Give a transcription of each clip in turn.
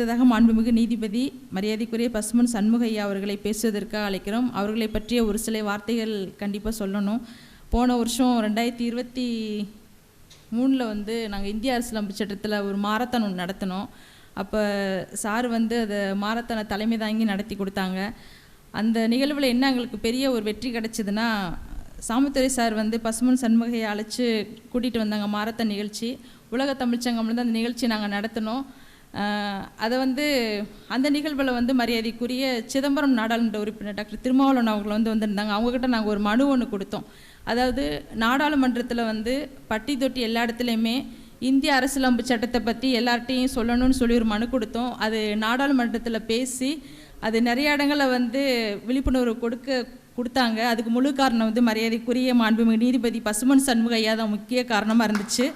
அடுத்ததாக மாண்புமிகு நீதிபதி மரியாதைக்குரிய பசுமன் சண்முகையா அவர்களை பேசுவதற்காக அழைக்கிறோம். அவர்களை பற்றிய ஒரு சில வார்த்தைகள் கண்டிப்பாக சொல்லணும். போன வருஷம் ரெண்டாயிரத்தி இருபத்தி மூணில் வந்து நாங்கள் இந்திய அரசியலமைப்பு சட்டத்தில் ஒரு மாரத்தான் ஒன்று நடத்தினோம். அப்போ சார் வந்து அதை மாரத்தானை தலைமை தாங்கி நடத்தி கொடுத்தாங்க. அந்த நிகழ்வில் என்ன எங்களுக்கு பெரிய ஒரு வெற்றி கிடச்சிதுன்னா சாமுத்துறை சார் வந்து பசுமன் சண்முகையை அழைச்சி கூட்டிகிட்டு வந்தாங்க மாரத்தான் நிகழ்ச்சி. உலக தமிழ்ச்சங்கம்லேருந்து அந்த நிகழ்ச்சி நாங்கள் நடத்தினோம். அதை வந்து அந்த நிகழ்வில் வந்து மரியாதைக்குரிய சிதம்பரம் நாடாளுமன்ற உறுப்பினர் டாக்டர் திருமாவளவன் அவங்களை வந்து வந்திருந்தாங்க. அவங்கக்கிட்ட நாங்கள் ஒரு மனு ஒன்று கொடுத்தோம். அதாவது நாடாளுமன்றத்தில் வந்து பட்டி தொட்டி எல்லா இடத்துலையுமே இந்திய அரசியலமைப்பு சட்டத்தை பற்றி எல்லார்ட்டையும் சொல்லணும்னு சொல்லி ஒரு மனு கொடுத்தோம். அது நாடாளுமன்றத்தில் பேசி அது நிறைய இடங்களில் வந்து விழிப்புணர்வு கொடுக்க கொடுத்தாங்க. அதுக்கு முழு காரணம் வந்து மரியாதைக்குரிய மாண்புமிகு நீதிபதி பசுமன் சண்முகையா தான் முக்கிய காரணமாக இருந்துச்சு.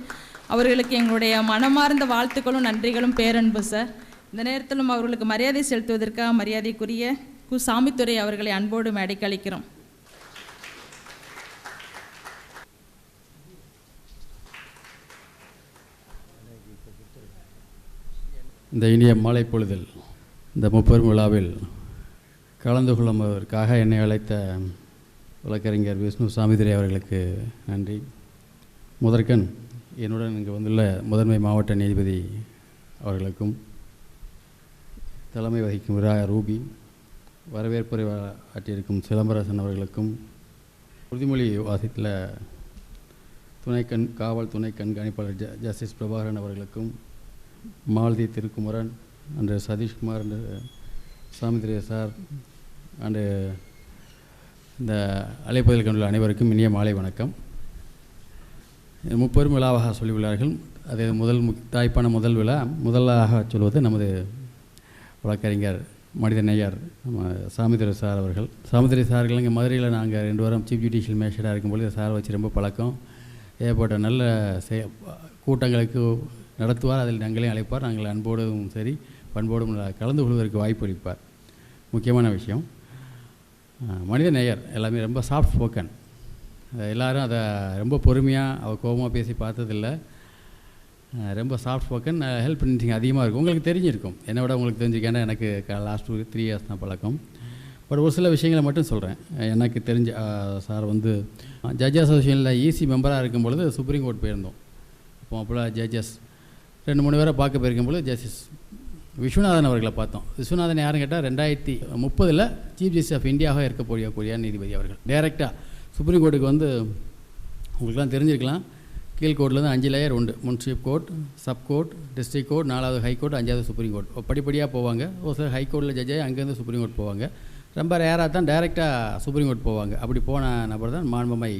அவர்களுக்கு எங்களுடைய மனமார்ந்த வாழ்த்துக்களும் நன்றிகளும் பேரன்பு சார். இந்த நேரத்திலும் அவர்களுக்கு மரியாதை செலுத்துவதற்காக மரியாதைக்குரிய கு சாமித்துறை அவர்களை அன்போடு மேடைக்களிக்கிறோம் இந்த இனிய மாலை பொழுதில் இந்த முப்பெரும் விழாவில் கலந்து கொள்ளும்பதற்காக என்னை அழைத்த வழக்கறிஞர் விஷ்ணு சாமிதிரி அவர்களுக்கு நன்றி. முதற்கண் என்னுடன் இங்கு வந்துள்ள முதன்மை மாவட்ட நீதிபதி அவர்களுக்கும் தலைமை வகிக்கும் விரா ரூபி வரவேற்புரை ஆற்றியிருக்கும் சிலம்பரசன் அவர்களுக்கும் உறுதிமொழி வாசித்தில் துணை கண் காவல் துணை கண்காணிப்பாளர் ஜ ஜஸ்டிஸ் பிரபாகரன் அவர்களுக்கும் மாலதி திருக்குமரன் அண்டு சதீஷ்குமார் அண்டு சாமித்ரிய சார் அண்டு இந்த அழைப்பதில் கண்டுள்ள அனைவருக்கும் இனிய மாலை வணக்கம். முப்பெரும் விழாவாக சொல்லியுள்ளார்கள். அது முதல் முக் தாய்ப்பான முதல் விழா. முதலாக சொல்வது நமது வழக்கறிஞர் மனிதநேயர் நம்ம சாமித்திரி சார் அவர்கள். சாமித்திரி சார்கள் இங்கே மதுரையில் நாங்கள் ரெண்டு வாரம் சீஃப் ஜுடிஷியல் மேஜிஸ்ட்ரேட்டாக இருக்கும்பொழுது சார் வச்சு ரொம்ப பழக்கம். ஏற்பட்ட நல்ல செ கூட்டங்களுக்கு நடத்துவார் அதில் நாங்களே அழைப்பார். நாங்கள் அன்போடும் சரி பண்போடும் கலந்து கொள்வதற்கு வாய்ப்பு அளிப்பார். முக்கியமான விஷயம் மனித நேயர் எல்லாமே ரொம்ப சாஃப்ட் ஸ்போக்கன் எல்லோரும் அதை ரொம்ப பொறுமையாக அவள் கோபமாக பேசி பார்த்ததில்ல. ரொம்ப சாஃப்ட் ஸ்போக்கன் ஹெல்ப் பண்ணிங்க அதிகமாக இருக்கும். உங்களுக்கு தெரிஞ்சிருக்கும். என்னை விட உங்களுக்கு தெரிஞ்சிருக்கும் ஏன்னா எனக்கு லாஸ்ட் டூ த்ரீ இயர்ஸ் தான் பழக்கம். பட் ஒரு சில விஷயங்களை மட்டும் சொல்கிறேன் எனக்கு தெரிஞ்ச சார் வந்து ஜட்ஜ் அசோசியேஷனில் ஈசி மெம்பராக இருக்கும் பொழுது சுப்ரீம் கோர்ட் போயிருந்தோம். அப்போ அப்போலாம் ஜட்ஜஸ் ரெண்டு மூணு பேரை பார்க்க போயிருக்கும் பொழுது ஜஸ்டிஸ் விஸ்வநாதன் அவர்களை பார்த்தோம். விஸ்வநாதன் யாருன்னு கேட்டால் ரெண்டாயிரத்தி முப்பதில் சீஃப் ஜஸ்டிஸ் ஆஃப் இந்தியாவாக இருக்கக்கூடிய கூடிய நீதிபதி அவர்கள். டைரெக்டாக சுப்ரீம் கோர்ட்டுக்கு வந்து உங்களுக்குலாம் தெரிஞ்சிருக்கலாம். கீழ் கோர்ட்லேருந்து அஞ்சு லேயர் உண்டு. Munsif court sub court district court நாலாவது ஹை கோர்ட் அஞ்சாவது சுப்ரீம் கோர்ட் படிப்படியாக போவாங்க. ஒரு சில ஹை கோர்ட்டில் ஜட்ஜாகி அங்கேருந்து சுப்ரீம் கோர்ட் போவாங்க. ரொம்ப ரேராக தான் டைரெக்டாக சுப்ரீம் கோர்ட் போவாங்க. அப்படி போன நபர் தான் மாண்புமை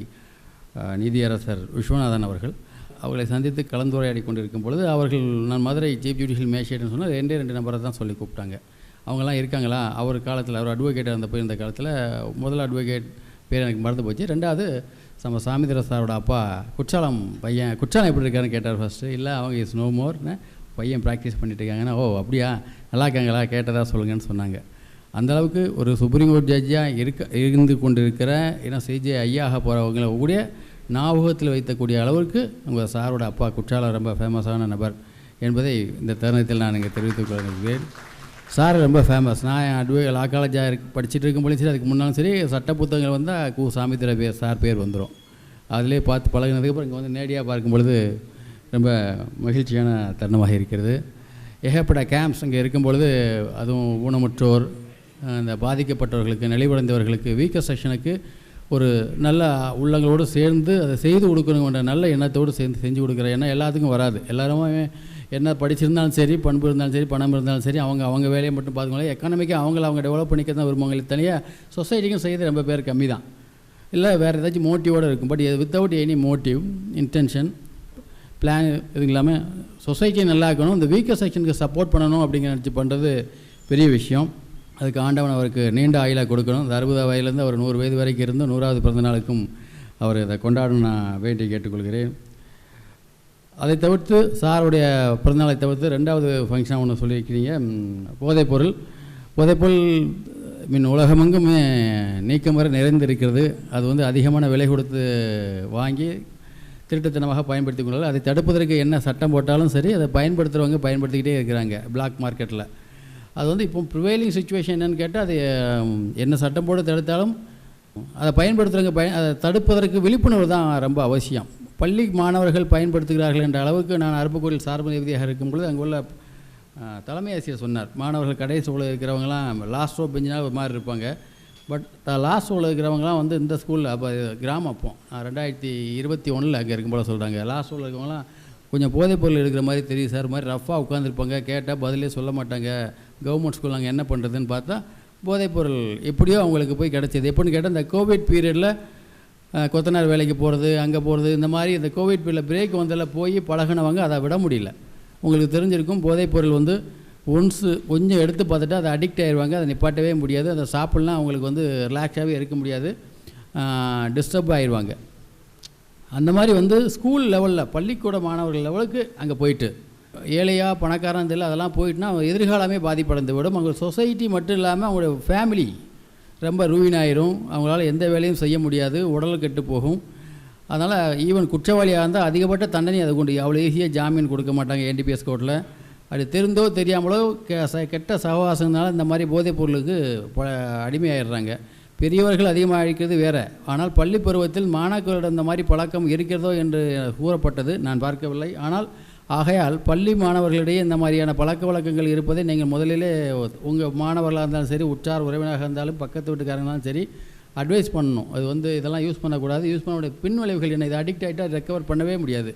நீதியரசர் விஸ்வநாதன் அவர்கள். அவர்களை சந்தித்து கலந்துரையாடி கொண்டிருக்கும் பொழுது அவர்கள் நான் மதுரை சீஃப் ஜுடிஷியல் மேஜிஸ்ட்ரேட்னு சொன்னால் ரெண்டே ரெண்டு நபரை தான் சொல்லி கூப்பிட்டாங்க. அவங்கெல்லாம் இருக்காங்களா? அவர் காலத்தில் அவர் அட்வொகேட்டாக இருந்த போயிருந்த காலத்தில் முதல் அட்வொகேட் பேர் எனக்கு மறந்து போச்சு. ரெண்டாவது நம்ம சாமித்திர சாரோட அப்பா குற்றாலம் பையன் குற்றாலம் எப்படி இருக்காருன்னு கேட்டார் ஃபஸ்ட்டு இல்லை அவங்க இஸ் நோ மோர்னு பையன் ப்ராக்டிஸ் பண்ணிட்டு இருக்காங்கன்னா ஓ அப்படியா? நல்லா இருக்காங்களா? கேட்டதா சொல்லுங்கன்னு சொன்னாங்க. அந்தளவுக்கு ஒரு சுப்ரீம் கோர்ட் ஜட்ஜாக இருக்க இருந்து கொண்டு இருக்கிற ஏன்னா சிஜே ஐயாக போகிறவங்கள கூட ஞாபகத்தில் வைத்தக்கூடிய அளவுக்கு உங்கள் சாரோட அப்பா குற்றாலம் ரொம்ப ஃபேமஸான நபர் என்பதை இந்த தருணத்தில் நான் இங்கே தெரிவித்துக் கொள்கிறேன். சார் ரொம்ப ஃபேமஸ் நான் அட்வே லா காலேஜாக இருக்கு படிச்சுட்டு இருக்கும்போது சரி அதுக்கு முன்னாலும் சரி சட்ட புத்தகங்கள் வந்தால் கு சாமித்திர பேர் சார் பேர் வந்துடும் அதிலே பார்த்து பழகினதுக்கப்புறம் இங்கே வந்து நேடியாக பார்க்கும் பொழுது ரொம்ப மகிழ்ச்சியான தருணமாக இருக்கிறது. ஏகப்பட்ட கேம்ப்ஸ் இங்கே இருக்கும் பொழுது அதுவும் ஊனமுற்றோர் அந்த பாதிக்கப்பட்டவர்களுக்கு நலிவடைந்தவர்களுக்கு வீக்கர் செக்ஷனுக்கு ஒரு நல்ல உள்ளங்களோடு சேர்ந்து அதை செய்து கொடுக்கணுங்கிற நல்ல எண்ணத்தோடு சேர்ந்து செஞ்சு கொடுக்குற எண்ணம் எல்லாத்துக்கும் வராது. எல்லாருமே என்ன படிச்சிருந்தாலும் சரி பண்பு இருந்தாலும் சரி பணம் இருந்தாலும் சரி அவங்க அவங்க வேலையை மட்டும் பார்த்துக்கோங்களேன். எக்கனாமிக்காக அவங்கள அவங்க டெவலப் பண்ணிக்க தான் விரும்புவாங்களே தனியாக சொசைட்டிக்கும் செய்து ரொம்ப பேர் கம்மி தான் இல்லை வேறு ஏதாச்சும் மோட்டிவோடு இருக்கும். But without any motive intention plan இது இல்லாமல் சொசைட்டியை நல்லா இருக்கணும். இந்த வீக்கர் செக்ஷனுக்கு சப்போர்ட் பண்ணணும் அப்படிங்கிற நினச்சி பண்ணுறது பெரிய விஷயம். அதுக்கு ஆண்டவன் அவருக்கு நீண்ட ஆயிலாக கொடுக்கணும். இந்த அறுபது வயதுலேருந்து அவர் நூறு வயது வரைக்கும் இருந்து நூறாவது பிறந்த நாளுக்கும் அவர் இதை கொண்டாடணும். நான் வேண்டி கேட்டுக்கொள்கிறேன். அதை தவிர்த்து சாருடைய பிறந்தநாளை தவிர்த்து ரெண்டாவது ஃபங்க்ஷன் ஒன்று சொல்லியிருக்கிறீங்க. போதைப்பொருள் போதைப்பொருள் மின் உலகமெங்குமே நீக்கம் வர நிறைந்திருக்கிறது. அது வந்து அதிகமான விலை கொடுத்து வாங்கி திருட்டுத்தனமாக பயன்படுத்தி கொள்ளார்கள் அதை தடுப்பதற்கு என்ன சட்டம் போட்டாலும் சரி அதை பயன்படுத்துகிறவங்க பயன்படுத்திக்கிட்டே இருக்கிறாங்க பிளாக் மார்க்கெட்டில் அது வந்து இப்போ ப்ரிவைலிங் சுச்சுவேஷன் என்னென்னு கேட்டால் அது என்ன சட்டம் போட்டு தடுத்தாலும் அதை பயன்படுத்துகிறவங்க பய அதை தடுப்பதற்கு விழிப்புணர்வு தான் ரொம்ப அவசியம். பள்ளி மாணவர்கள் பயன்படுத்துகிறார்கள் என்ற அளவுக்கு நான் அருப்புக்கோயில் சார்பு நிதியாக இருக்கும் பொழுது அங்கே உள்ள தலைமை ஆசிரியர் சொன்னார். மாணவர்கள் கடைசி உள்ள இருக்கிறவங்களாம் லாஸ்ட் ரோ பெஞ்சினா ஒரு மாதிரி இருப்பாங்க. பட் லாஸ்ட் ரோவில் இருக்கிறவங்களாம் வந்து இந்த ஸ்கூலில் அப்போ கிராமம் அப்போ. ரெண்டாயிரத்தி இருபத்தி ஒன்றில் அங்கே இருக்கும் போல சொல்கிறாங்க லாஸ்ட் ரோவில் இருக்கவங்களாம் கொஞ்சம் போதைப் பொருள் எடுக்கிற மாதிரி தெரியும் சார் மாதிரி ரஃப்பாக உட்காந்துருப்பாங்க கேட்டால் பதிலே சொல்ல மாட்டாங்க. கவர்மெண்ட் ஸ்கூல் நாங்கள் என்ன பண்ணுறதுன்னு பார்த்தா போதைப் பொருள் எப்படியோ அவங்களுக்கு போய் கிடச்சிது. எப்படின்னு கேட்டால் இந்த கோவிட் பீரியடில் கொத்தனார் வேலைக்கு போகிறது அங்கே போகிறது இந்த மாதிரி இந்த கோவிட் பீரியடில் பிரேக் வந்ததில் போய் பழகினவங்க அதை விட முடியல. உங்களுக்கு தெரிஞ்சிருக்கும் போதைப் பொருள் வந்து ஒன்ஸு கொஞ்சம் எடுத்து பார்த்துட்டு அதை அடிக்ட் ஆயிடுவாங்க அதை நிப்பாட்டவே முடியாது அதை சாப்பிட்லாம் அவங்களுக்கு வந்து ரிலாக்ஸாகவே இருக்க முடியாது டிஸ்டர்ப் ஆயிடுவாங்க அந்த மாதிரி வந்து ஸ்கூல் லெவலில் பள்ளிக்கூட மாணவர்கள் லெவலுக்கு அங்கே போயிட்டு ஏழையா பணக்காரன் தெரியல அதெல்லாம் போயிட்டுனா அவங்க எதிர்காலமே பாதிப்படைந்து விடும். அவங்க சொசைட்டி மட்டும் இல்லாமல் அவங்களோட ஃபேமிலி ரொம்ப ரூவின் ஆயிரும். அவங்களால எந்த வேலையும் செய்ய முடியாது. உடல் கெட்டு போகும். அதனால் ஈவன் குற்றவாளியாக இருந்தால் அதிகப்பட்ட தண்டனை அதை கொண்டு அவ்வளோ ஈஸியாக ஜாமீன் கொடுக்க மாட்டாங்க என்டிபிஎஸ் கோர்ட்டில் அப்படி தெரிந்தோ தெரியாமலோ கெ ச- கெட்ட சகவாசங்களால இந்த மாதிரி போதைப் பொருளுக்கு ப அடிமையாயிடுறாங்க. பெரியவர்கள் அதிகமாக அழிக்கிறது வேறு. ஆனால் பள்ளி பருவத்தில் மாணாக்கரிடம் இந்த மாதிரி பழக்கம் இருக்கிறதோ என்று கூறப்பட்டது. நான் பார்க்கவில்லை. ஆனால் ஆகையால் பள்ளி மாணவர்களிடையே இந்த மாதிரியான பழக்க வழக்கங்கள் இருப்பதை நீங்கள் முதலிலே உங்கள் மாணவர்களாக இருந்தாலும் சரி உற்றார் உறவினராக இருந்தாலும் பக்கத்து வீட்டுக்காரங்களாலும் சரி அட்வைஸ் பண்ணணும். அது வந்து இதெல்லாம் யூஸ் பண்ணக்கூடாது. யூஸ் பண்ண பின் விளைவுகள் என்ன? இது அடிக்ட் ஆகிட்டால் ரெக்கவர் பண்ணவே முடியாது.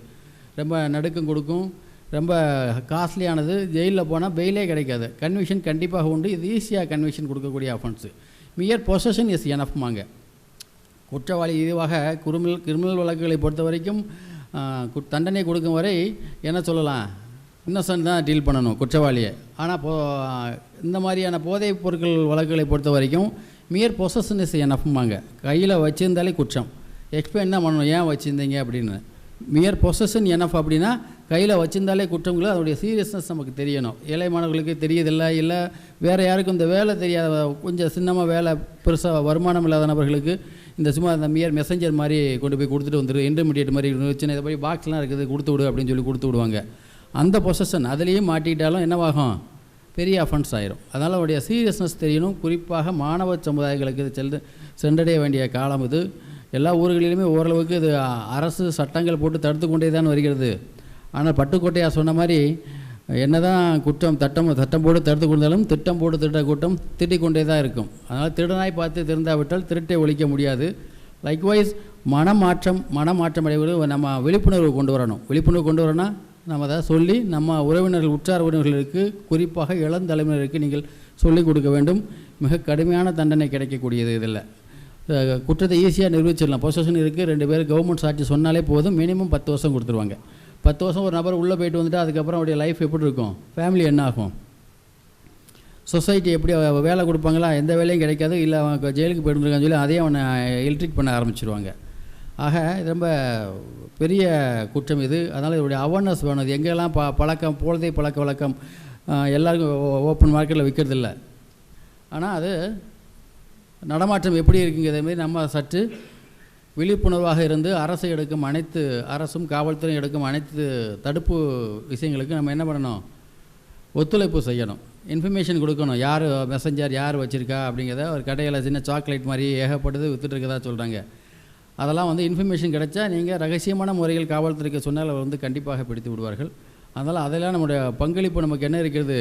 ரொம்ப நடுக்கம் கொடுக்கும். ரொம்ப காஸ்ட்லியானது ஜெயிலில் போனால் பெயிலே கிடைக்காது. கன்விஷன் கண்டிப்பாக உண்டு. இது ஈஸியாக கன்விஷன் கொடுக்கக்கூடிய அஃபன்ஸு மியர் பொசஷன் இஸ் எனஃப்மாங்க குற்றவாளி இதுவாக கிரிமினல் கிரிமினல் வழக்குகளை பொறுத்த வரைக்கும் தண்டனை கொடுக்கும் வரை என்ன சொல்லலாம்? இன்னசென்ட் தான் டீல் பண்ணணும் குற்றவாளியை. ஆனால் போ இந்த மாதிரியான போதைப் பொருட்கள் வழக்குகளை பொறுத்த வரைக்கும் மியர் பொசஷன் இஸ் எனஃப்மாங்க கையில் வச்சிருந்தாலே குற்றம். எக்ஸ்பிளைன் தான் பண்ணணும்? ஏன் வச்சுருந்தீங்க? அப்படின்னு. மியர் பொசஷன் எனஃப் அப்படின்னா கையில் வச்சிருந்தாலே குற்றங்களும் அதோடைய சீரியஸ்னஸ் நமக்கு தெரியணும். ஏழை மாணவர்களுக்கு தெரியதில்லை இல்லை வேறு யாருக்கும் இந்த வேலை தெரியாத கொஞ்சம் சின்னமாக வேலை பெருசாக வருமானம் இல்லாத நபர்களுக்கு இந்த சும்மா அந்த மியர் மெசஞ்சர் மாதிரி கொண்டு போய் கொடுத்துட்டு வந்துடு இன்டர்மீடியட் மாதிரி சின்ன இதை மாதிரி பாக்ஸ்லாம் இருக்குது கொடுத்து விடு அப்படின்னு சொல்லி கொடுத்து விடுவாங்க. அந்த பொசஷன் அதுலேயும் மாட்டிக்கிட்டாலும் என்னவாகும்? பெரிய அஃபன்ஸ் ஆயிரும். அதனால் அவருடைய சீரியஸ்னஸ் தெரியணும். குறிப்பாக மாணவ சமுதாயங்களுக்கு இது செல் சென்றடைய வேண்டிய காலம் இது. எல்லா ஊர்களிலுமே ஓரளவுக்கு இது அரசு சட்டங்கள் போட்டு தடுத்து கொண்டே தான் வருகிறது. ஆனால் பட்டுக்கோட்டையாக சொன்ன மாதிரி என்னதான் குற்றம் தட்டம் சட்டம் போட்டு தடுத்து கொண்டாலும் திட்டம் போட்டு திட்ட கூட்டம் திட்டிக் கொண்டே தான் இருக்கும். அதனால் திருடனாய் பார்த்து திருந்தாவிட்டால் திருட்டை ஒழிக்க முடியாது. லைக்வைஸ் மனமாற்றம் மனமாற்றம் அடைவது நம்ம விழிப்புணர்வு கொண்டு வரணும். விழிப்புணர்வு கொண்டு வரணும்னா நம்ம அதை சொல்லி நம்ம உறவினர்கள் உற்றார் உறவினர்களுக்கு குறிப்பாக இளந்தலைமுறைக்கு நீங்கள் சொல்லிக் கொடுக்க வேண்டும். மிக கடுமையான தண்டனை கிடைக்கக்கூடியது இதில். குற்றத்தை ஈஸியாக நிரூபிச்சிடலாம். பொசஷன் இருக்குது ரெண்டு பேர் கவர்மெண்ட் சாட்சி சொன்னாலே போதும். மினிமம் பத்து வருஷம் கொடுத்துருவாங்க. பத்து வருஷம் ஒரு நபர் உள்ளே போயிட்டு வந்துட்டு அதுக்கப்புறம் அவருடைய லைஃப் எப்படி இருக்கும்? ஃபேமிலி என்ன ஆகும்? சொசைட்டி எப்படி வேலை கொடுப்பாங்களா? எந்த வேலையும் கிடைக்காது. இல்லை அவன் ஜெயிலுக்கு போயிட்டுருக்கான்னு சொல்லி அதையும் அவனை எலக்ட்ரிக் பண்ண ஆரம்பிச்சிருவாங்க. ஆக இது ரொம்ப பெரிய குற்றம் இது. அதனால் இதோடைய அவேர்னஸ் வேணும். இது எங்கெல்லாம் ப பழக்கம் போலதே பழக்க வழக்கம் எல்லாருக்கும் ஓப்பன் மார்க்கெட்டில் விற்கிறதில்ல ஆனால் அது நடமாட்டம் எப்படி இருக்குங்கிறத மாதிரி நம்ம சற்று விழிப்புணர்வாக இருந்து அரசு எடுக்கும் அனைத்து அரசும் காவல்துறையும் எடுக்கும் அனைத்து தடுப்பு விஷயங்களுக்கு நம்ம என்ன பண்ணணும்? ஒத்துழைப்பு செய்யணும். இன்ஃபர்மேஷன் கொடுக்கணும். யார் மெசஞ்சர் யார் வச்சுருக்கா அப்படிங்கிறத ஒரு கடையில் சின்ன சாக்லேட் மாதிரி ஏகப்பட்டது வித்துட்ருக்கதா சொல்கிறாங்க அதெல்லாம் வந்து இன்ஃபர்மேஷன் கிடைச்சா நீங்கள் ரகசியமான முறையில் காவல்துறைக்கு சொன்னால் அவர் வந்து கண்டிப்பாக பிடித்து விடுவார்கள். அதனால் அதெல்லாம் நம்முடைய பங்களிப்பு நமக்கு என்ன இருக்கிறது?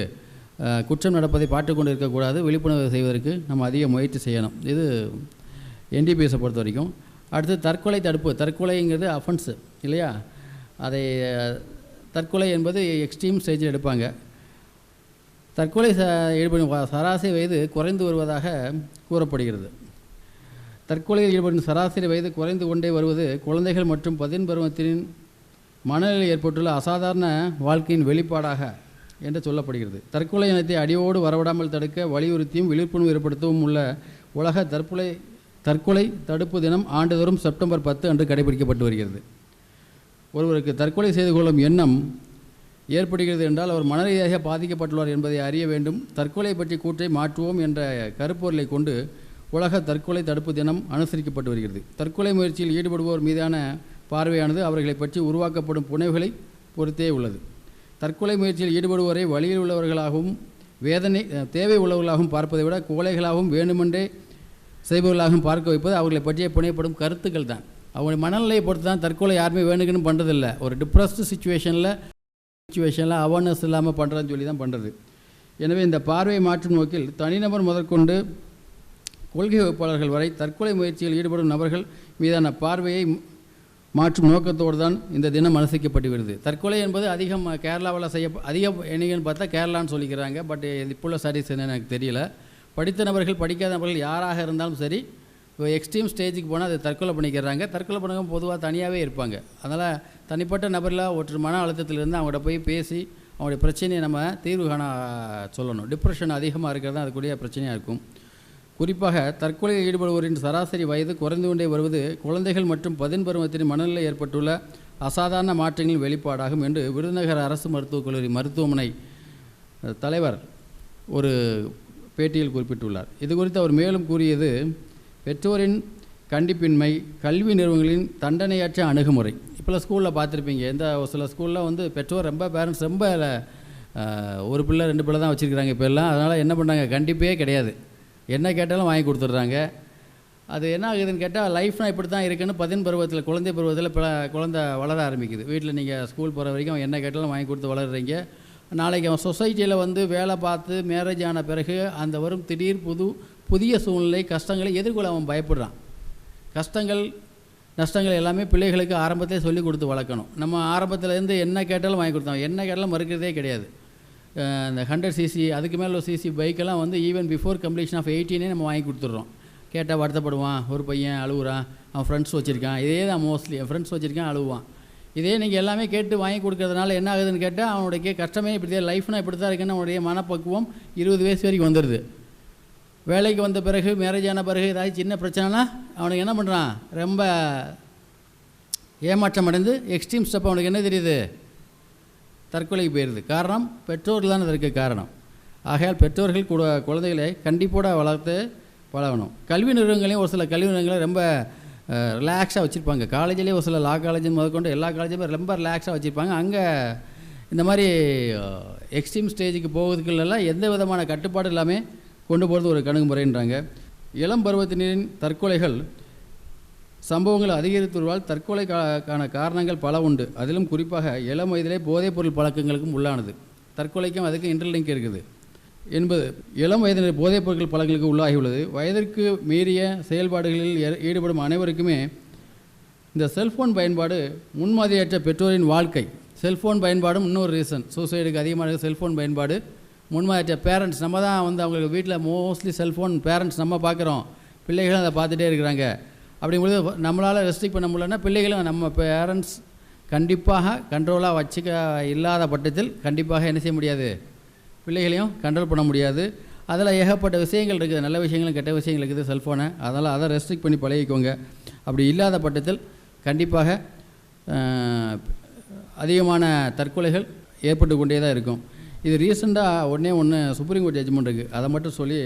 குற்றம் நடப்பதை பார்த்து கொண்டு இருக்கக்கூடாது. விழிப்புணர்வு செய்வதற்கு நம்ம அதிக முயற்சி செய்யணும். இது என்டிபிஎஸை பொறுத்த வரைக்கும். அடுத்து தற்கொலை தடுப்பு. தற்கொலைங்கிறது அஃபென்ஸு இல்லையா? அதை தற்கொலை என்பது எக்ஸ்ட்ரீம் ஸ்டேஜில் எடுப்பாங்க. தற்கொலை ச ஈடுபடும் சராசரி வயது குறைந்து வருவதாக கூறப்படுகிறது. தற்கொலையில் ஈடுபடும் சராசரி வயது குறைந்து கொண்டே வருவது குழந்தைகள் மற்றும் பதின் பருவத்தின் மனநிலையில் ஏற்பட்டுள்ள அசாதாரண வாழ்க்கையின் வெளிப்பாடாக என்று சொல்லப்படுகிறது. தற்கொலை இனத்தை அடியோடு வரவிடாமல் தடுக்க வலியுறுத்தியும் விழிப்புணர்வு ஏற்படுத்தவும் உள்ள உலக தற்கொலை தற்கொலை தடுப்பு தினம் ஆண்டுதோறும் செப்டம்பர் பத்து அன்று கடைபிடிக்கப்பட்டு வருகிறது. ஒருவருக்கு தற்கொலை செய்து கொள்ளும் எண்ணம் ஏற்படுகிறது என்றால் அவர் மனரீதியாக பாதிக்கப்பட்டுள்ளார் என்பதை அறிய வேண்டும். தற்கொலை பற்றி கூற்றை மாற்றுவோம் என்ற கருப்பொருளை கொண்டு உலக தற்கொலை தடுப்பு தினம் அனுசரிக்கப்பட்டு வருகிறது. தற்கொலை முயற்சியில் ஈடுபடுவோர் மீதான பார்வையானது அவர்களை பற்றி உருவாக்கப்படும் புனைவுகளை பொறுத்தே உள்ளது. தற்கொலை முயற்சியில் ஈடுபடுவோரை வழியில் உள்ளவர்களாகவும் வேதனை தேவை உள்ளவர்களாகவும் பார்ப்பதை விட கோழைகளாகவும் வேண்டுமென்றே செய்பவர்களாகவும் பார்க்க வைப்பது அவர்களை பற்றிய புனையப்படும் கருத்துக்கள் தான். அவங்களுடைய மனநிலையை பொறுத்து தான் தற்கொலை யாருமே வேணுங்கன்னு பண்ணுறதில்ல ஒரு டிப்ரெஸ்டு சுச்சுவேஷனில் சுச்சுவேஷனில் அவேர்னஸ் இல்லாமல் பண்ணுறதுன்னு சொல்லி தான் பண்ணுறது எனவே இந்த பார்வையை மாற்றும் நோக்கில் தனிநபர் முதற்கொண்டு கொள்கை வகுப்பாளர்கள் வரை தற்கொலை முயற்சியில் ஈடுபடும் நபர்கள் மீதான பார்வையை மாற்றும் நோக்கத்தோடு தான் இந்த தினம் அனுசரிக்கப்பட்டு வருது. தற்கொலை என்பது அதிகம் கேரளாவில் செய்ய அதிகம் எண்ணிக்கைன்னு பார்த்தா கேரளான்னு சொல்லிக்கிறாங்க. பட் இப்போ உள்ள ஸ்டடீஸ் என்ன எனக்கு தெரியல. படித்த நபர்கள் படிக்காத நபர்கள் யாராக இருந்தாலும் சரி இப்போ எக்ஸ்ட்ரீம் ஸ்டேஜுக்கு போனால் அதை தற்கொலை பண்ணிக்கிறாங்க. தற்கொலை பண்ணவங்க பொதுவாக தனியாகவே இருப்பாங்க. அதனால் தனிப்பட்ட நபரில் ஒரு மன அழுத்தத்திலிருந்து அவங்கள்ட்ட போய் பேசி அவங்களுடைய பிரச்சனையை நம்ம தீர்வு காண சொல்லணும். டிப்ரெஷன் அதிகமாக இருக்கிறது தான் அதுக்குரிய பிரச்சனையாக இருக்கும். குறிப்பாக தற்கொலையில் ஈடுபடுவோரின் சராசரி வயது குறைந்து கொண்டே வருவது குழந்தைகள் மற்றும் பதின் பருவத்தின் மனநிலை ஏற்பட்டுள்ள அசாதாரண மாற்றங்களின் வெளிப்பாடாகும் என்று விருதுநகர் அரசு மருத்துவக் கல்லூரி மருத்துவமனை தலைவர் ஒரு பேட்டியில் குறிப்பிட்டுள்ளார். இது குறித்து அவர் மேலும் கூறியது பெற்றோரின் கண்டிப்பின்மை கல்வி நிறுவனங்களின் தண்டனையற்ற அணுகுமுறை. இப்போல்லாம் ஸ்கூலில் பார்த்துருப்பீங்க. எந்த ஒரு சில ஸ்கூலில் வந்து பெற்றோர் ரொம்ப பேரண்ட்ஸ் ரொம்ப ஒரு பிள்ளை ரெண்டு பிள்ளை தான் வச்சுருக்கிறாங்க இப்போ எல்லாம். அதனால் என்ன பண்ணுறாங்க கண்டிப்பே கிடையாது. என்ன கேட்டாலும் வாங்கி கொடுத்துட்றாங்க. அது என்ன ஆகுதுன்னு கேட்டால் லைஃப்னால் இப்படி தான் இருக்குன்னு பதின் பருவத்தில் குழந்தை பருவத்தில் பல குழந்தை வளர ஆரம்பிக்குது. வீட்டில் நீங்கள் ஸ்கூல் போகிற வரைக்கும் என்ன கேட்டாலும் வாங்கி கொடுத்து வளர்கிறீங்க நாளைக்கு அவன் சொசைட்டியில் வந்து வேலை பார்த்து மேரேஜ் ஆன பிறகு அந்த வரும் திடீர் புது புதிய சூழ்நிலை கஷ்டங்களை எதிர்கொள்ள அவன் பயப்படுறான். கஷ்டங்கள் நஷ்டங்கள் எல்லாமே பிள்ளைகளுக்கு ஆரம்பத்திலே சொல்லிக் கொடுத்து வளர்க்கணும். நம்ம ஆரம்பத்துலேருந்து என்ன கேட்டாலும் வாங்கி கொடுத்தோம். என்ன கேட்டாலும் மறுக்கிறதே கிடையாது. இந்த ஹண்ட்ரட் சிசி அதுக்கு மேலே சிசி பைக்கெல்லாம் வந்து ஈவன் பிஃபோர் கம்ப்ளீஷன் ஆஃப் எயிட்டீனே நம்ம வாங்கி கொடுத்துட்றோம். கேட்டால் வருத்தப்படுவான். ஒரு பையன் அழுகுறான் அவன் ஃப்ரெண்ட்ஸ் வச்சுருக்கான். இதே தான் மோஸ்ட்லி என் ஃப்ரெண்ட்ஸ் வச்சுருக்கான் அழுவான் இதே நீங்கள் எல்லாமே கேட்டு வாங்கி கொடுக்கறதுனால என்ன ஆகுதுன்னு கேட்டால் அவனுடைய கஷ்டமே இப்படி தான் லைஃப்னா இப்படி தான் இருக்குன்னு அவனுடைய மனப்பக்குவம் இருபது வயசு வரைக்கும் வந்துடுது வேலைக்கு வந்த பிறகு மேரேஜ் ஆன பிறகு ஏதாச்சும் சின்ன பிரச்சனைனா அவனுக்கு என்ன பண்ணுறான் ரொம்ப ஏமாற்றம் அடைந்து எக்ஸ்ட்ரீம் ஸ்டெப் அவனுக்கு என்ன தெரியுது? தற்கொலைக்கு போயிடுது காரணம் பெற்றோர்கள் தான் அதற்கு காரணம். ஆகையால் பெற்றோர்கள் கூட குழந்தைகளை கண்டிப்போட வளர்த்து பழகணும். கல்வி நிறுவனங்களையும் ஒரு சில கல்வி நிறுவனங்களை ரொம்ப ரிலாக்ஸாக வச்சுருப்பாங்க. காலேஜ்லேயே ஒரு சில லா காலேஜ் முதற்கொண்டு எல்லா காலேஜுமே ரொம்ப ரிலாக்ஸாக வச்சுருப்பாங்க. அங்கே இந்த மாதிரி எக்ஸ்ட்ரீம் ஸ்டேஜுக்கு போகிறதுக்குள்ளெல்லாம் எந்த விதமான கட்டுப்பாடு இல்லாமல் கொண்டு போகிறது ஒரு கணுகுமுறைன்றாங்க. இளம் பருவத்தினரின் தற்கொலைகள் சம்பவங்கள் அதிகரித்து தற்கொலைக்கான காரணங்கள் பல உண்டு. அதிலும் குறிப்பாக இளம் வயதிலே போதைப்பொருள் பழக்கங்களுக்கும் உள்ளானது. தற்கொலைக்கும் அதுக்கும் இன்டர்லிங்க் இருக்குது. என்பது இளம் வயதினர் போதைப் பொருட்கள் பழங்களுக்கு உள்ளாகியுள்ளது. வயதிற்கு மீறிய செயல்பாடுகளில் ஏ- ஈடுபடும் அனைவருக்குமே இந்த செல்ஃபோன் பயன்பாடு முன்மாதிரியற்ற பெற்றோரின் வாழ்க்கை. செல்ஃபோன் பயன்பாடும் இன்னொரு ரீசன். சூசைடுக்கு அதிகமான செல்ஃபோன் பயன்பாடு முன்மாதிரியற்ற பேரண்ட்ஸ். நம்ம தான் வந்து அவங்களுக்கு வீட்டில் மோஸ்ட்லி செல்ஃபோன் பேரண்ட்ஸ் நம்ம பார்க்குறோம். பிள்ளைகளும் அதை பார்த்துட்டே இருக்கிறாங்க. அப்படிங்கும்போது நம்மளால் ரெஸ்ட்ரிக் பண்ண முடியலன்னா பிள்ளைகளும் நம்ம பேரண்ட்ஸ் கண்டிப்பாக கண்ட்ரோலாக வச்சுக்க இல்லாத பட்சத்தில் கண்டிப்பாக என்ன செய்ய முடியாது? பிள்ளைகளையும் கண்ட்ரோல் பண்ண முடியாது. அதில் ஏகப்பட்ட விஷயங்கள் இருக்குது. நல்ல விஷயங்களும் கெட்ட விஷயங்கள் இருக்குது செல்ஃபோனை அதனால் அதை ரெஸ்ட்ரிக்ட் பண்ணி பழகிக்கோங்க. அப்படி இல்லாத பட்சத்தில் கண்டிப்பாக அதிகமான தற்கொலைகள் ஏற்பட்டு கொண்டே தான் இருக்கும். இது ரீசெண்டாக ஒன்றே ஒன்று சுப்ரீம் கோர்ட் ஜட்ஜ்மெண்ட் இருக்குது அதை மட்டும் சொல்லி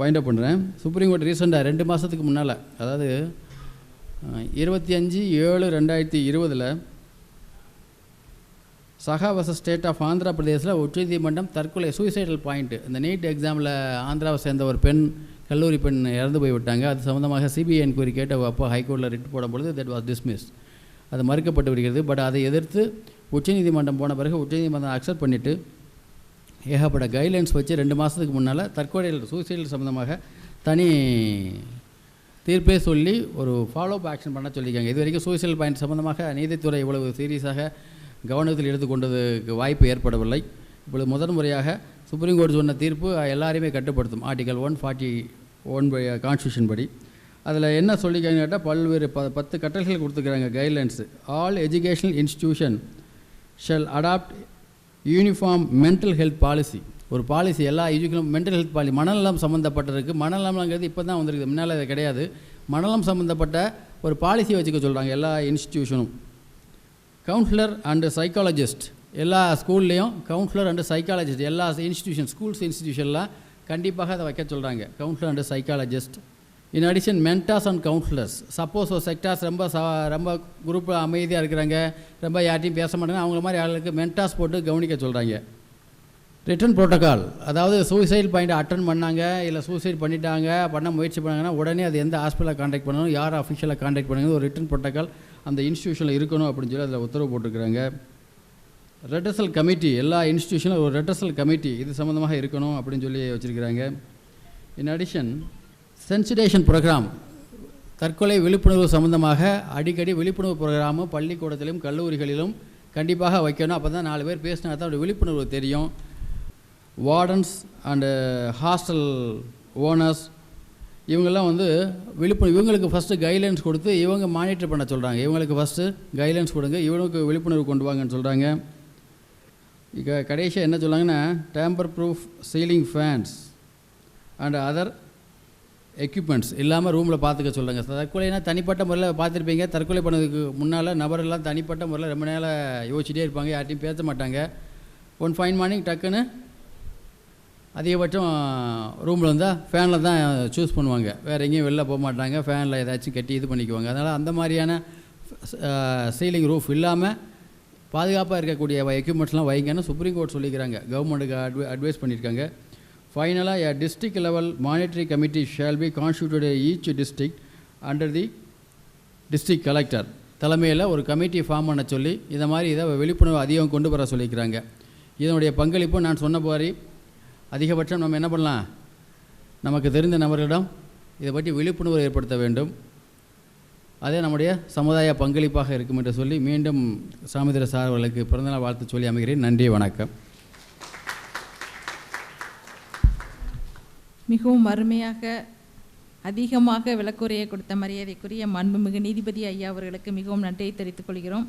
வைண்ட் அப் பண்ணுறேன் சுப்ரீம் கோர்ட் ரீசெண்டாக ரெண்டு மாதத்துக்கு முன்னால் அதாவது இருபத்தி அஞ்சு ஏழு ரெண்டாயிரத்தி இருபதில் சகாவச ஸ்டேட் ஆஃப் ஆந்திரா பிரதேசில் உச்சநீதிமன்றம் தற்கொலை சூசைடல் பாயிண்ட் இந்த நீட் எக்ஸாமில் ஆந்திராவை சேர்ந்த ஒரு பெண் கல்லூரி பெண் இறந்து போய் விட்டாங்க அது சம்மந்தமாக சிபிஐ என்கொயரி கேட்ட அப்போ ஹைகோர்ட்டில் ரிட் போடும்பொழுது தட் வாஸ் டிஸ்மிஸ் அது மறுக்கப்பட்டு வருகிறது பட் அதை எதிர்த்து உச்சநீதிமன்றம் போன பிறகு உச்சநீதிமன்றம் அக்செப்ட் பண்ணிவிட்டு ஏகப்பட்ட கைட்லைன்ஸ் வச்சு ரெண்டு மாதத்துக்கு முன்னால் தற்கொலையில் சூசைடல் சம்மந்தமாக தனி தீர்ப்பே சொல்லி ஒரு ஃபாலோ அப் ஆக்ஷன் பண்ண சொல்லியிருக்காங்க. இது வரைக்கும் சூசைடல் பாயிண்ட் சம்மந்தமாக நீதித்துறை இவ்வளவு சீரியஸாக கவனத்தில் எடுத்துக்கொண்டதுக்கு வாய்ப்பு ஏற்படவில்லை. இப்பொழுது முதன் முறையாக சுப்ரீம் கோர்ட் சொன்ன தீர்ப்பு எல்லாரையுமே கட்டுப்படுத்தும். Article one forty one by constitution படி. அதில் என்ன சொல்லிக்காங்க கேட்டால் பல்வேறு ப பத்து கட்டளைகள் கொடுத்துக்கிறாங்க guidelines all educational institution shall adopt uniform mental health policy ஒரு பாலிசி எல்லா எஜுகேஷன் மென்டல் ஹெல்த் பாலிசி மனநலம் சம்மந்தப்பட்டிருக்கு மனநலம்ங்கிறது இப்போ தான் வந்திருக்குது. முன்னால் அது கிடையாது. மனநலம் சம்மந்தப்பட்ட ஒரு பாலிசி வச்சுக்க சொல்கிறாங்க எல்லா இன்ஸ்டிடியூஷனும் கவுன்சிலர் அண்டு சைக்காலஜிஸ்ட் எல்லா ஸ்கூல்லேயும் கவுன்சிலர் அண்டு சைக்காலஜிஸ்ட் எல்லா இன்ஸ்டிடியூஷன் ஸ்கூல்ஸ் இன்ஸ்டிடியூஷன்லாம் கண்டிப்பாக அதை வைக்க சொல்கிறாங்க counsellor and psychologist in addition mentors and counsellors suppose ஒரு செக்டார்ஸ் ரொம்ப ச ரொம்ப குரூப்பில் அமைதியாக இருக்கிறாங்க ரொம்ப யார்ட்டையும் பேச மாட்டாங்க அவங்கள மாதிரி ஆளுக்கு மென்டாஸ் போட்டு கவனிக்க சொல்கிறாங்க ரிட்டர்ன் ப்ரோட்டோக்கால் அதாவது சூசைட் பாயிண்ட் அட்டன் பண்ணாங்க இல்லை சூசைட் பண்ணிட்டாங்க பண்ண முயற்சி பண்ணாங்கன்னா உடனே அது எந்த ஹாஸ்பிட்டலில் காண்டாக்ட் பண்ணணும் யார் அஃபிஷியலாக காண்டாக்ட் பண்ணுங்க ஒரு ரிட்டர்ன் ப்ரோட்டோக்கால் அந்த இன்ஸ்டியூஷனில் இருக்கணும் அப்படின்னு சொல்லி அதில் உத்தரவு போட்டிருக்கிறாங்க. ரெட்டர்சல் கமிட்டி எல்லா இன்ஸ்டியூஷனும் ஒரு ரெட்டர்சல் கமிட்டி இது சம்மந்தமாக இருக்கணும் அப்படின்னு சொல்லி வச்சுருக்கிறாங்க. இன் அடிஷன் சென்சிடேஷன் ப்ரோக்ராம் தற்கொலை விழிப்புணர்வு சம்மந்தமாக அடிக்கடி விழிப்புணர்வு ப்ரோக்ராமும் பள்ளிக்கூடத்திலும் கல்லூரிகளிலும் கண்டிப்பாக வைக்கணும். அப்போ தான் நாலு பேர் பேசினா தான் விழிப்புணர்வு தெரியும். வார்டன்ஸ் அண்டு ஹாஸ்டல் ஓனர்ஸ் இவங்கெல்லாம் வந்து விழிப்புணர்வு இவங்களுக்கு ஃபஸ்ட்டு கைட்லைன்ஸ் கொடுத்து இவங்க மானிட்டர் பண்ண சொல்கிறாங்க இவங்களுக்கு ஃபஸ்ட்டு கைட்லைன்ஸ் கொடுங்க. இவனுக்கு விழிப்புணர்வு கொண்டு வாங்கன்னு சொல்கிறாங்க இங்கே கடைசியாக என்ன சொல்கிறாங்கன்னா tamper proof ceiling fans and other equipments இல்லாமல் ரூமில் பார்த்துக்க சொல்லுங்க தற்கொலைனா தனிப்பட்ட முறையில் பார்த்துருப்பீங்க தற்கொலை பண்ணதுக்கு முன்னால் நபரெல்லாம் தனிப்பட்ட முறையில் ரொம்ப நேரம் யோசிச்சுட்டே இருப்பாங்க. யார்ட்டையும் பேச மாட்டாங்க. ஒன் ஃபைன் மார்னிங் டக்குன்னு அதிகபட்சம் ரூமில் இருந்தால் ஃபேனில் தான் சூஸ் பண்ணுவாங்க. வேறு எங்கேயும் வெளில போக மாட்டாங்க. ஃபேனில் ஏதாச்சும் கட்டி இது பண்ணிக்குவாங்க. அதனால் அந்த மாதிரியான சீலிங் ரூஃப் இல்லாமல் பாதுகாப்பாக இருக்கக்கூடிய எக்யூப்மெண்ட்ஸ்லாம் வைங்கன்னு சுப்ரீம் கோர்ட் சொல்லிக்கிறாங்க. கவர்மெண்ட்டுக்கு அட்வை அட்வைஸ் பண்ணியிருக்காங்க. ஃபைனலாக a district level monitoring committee shall be constituted each district under the district collector தலைமையில் ஒரு கமிட்டி ஃபார்ம் பண்ண சொல்லி இதை மாதிரி இதை விழிப்புணர்வு அதிகம் கொண்டு வர சொல்லிக்கிறாங்க. இதனுடைய பங்களிப்பு நான் சொன்ன மாதிரி அதிகபட்சம் நம்ம என்ன பண்ணலாம்? நமக்கு தெரிந்த நபர்களிடம் இதை பற்றி விழிப்புணர்வு ஏற்படுத்த வேண்டும். அதே நம்முடைய சமுதாய பங்களிப்பாக இருக்கும் என்று சொல்லி மீண்டும் சாமித்திர சார் அவர்களுக்கு பிறந்தநாள் வாழ்த்து சொல்லி அமைகிறேன். நன்றி வணக்கம். மிகவும் அருமையாக அதிகமாக விளக்குரையை கொடுத்த மரியாதைக்குரிய மாண்புமிகு நீதிபதி ஐயா அவர்களுக்கு மிகவும் நன்றியை தெரிவித்துக் கொள்கிறோம்.